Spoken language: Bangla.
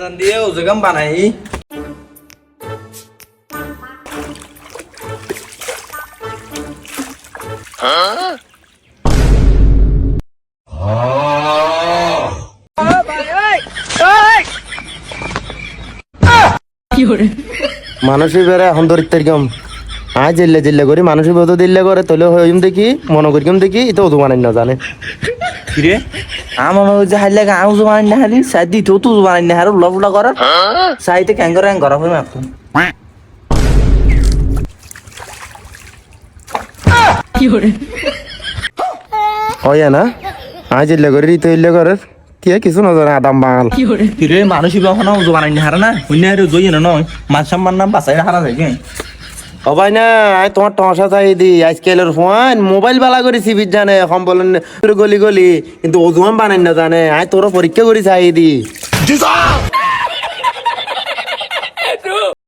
জান দিয়ে ওজগাম বানাই মানুষের বেড়ে এখন ধরিতে কম আয় জিল্লে জিল্লে করি, মানুষের বধু দিল্লে করে, তলে হইম দেখি, মনে করিম দেখি এটা ওদু বানাই না জানে। কিরে? আমার মনে হচ্ছে হাইলে আউ জমাই না হারি সাই দি তো তুই না হারু লবলা করার। সাইতে ক্যাং করে করা হই মাপ হয় না? আয় জিল্লে করি তো ইল্লে করে। কে কিছু না জানে আদাম বাঙাল। কিরে মানুষ বাহন জমাই না হারা না? অন্য হারে জই না নয়। মান সম্মান নাম বাসাই হারা যায় ও না তোমার টসা চাই দি আজকালের ফোন মোবাইল বালা করে সিবির জানে সম্বল গলি গলি, কিন্তু ওজুয়ান বানাই না জানে। আয় তোর পরীক্ষা করে চাই দি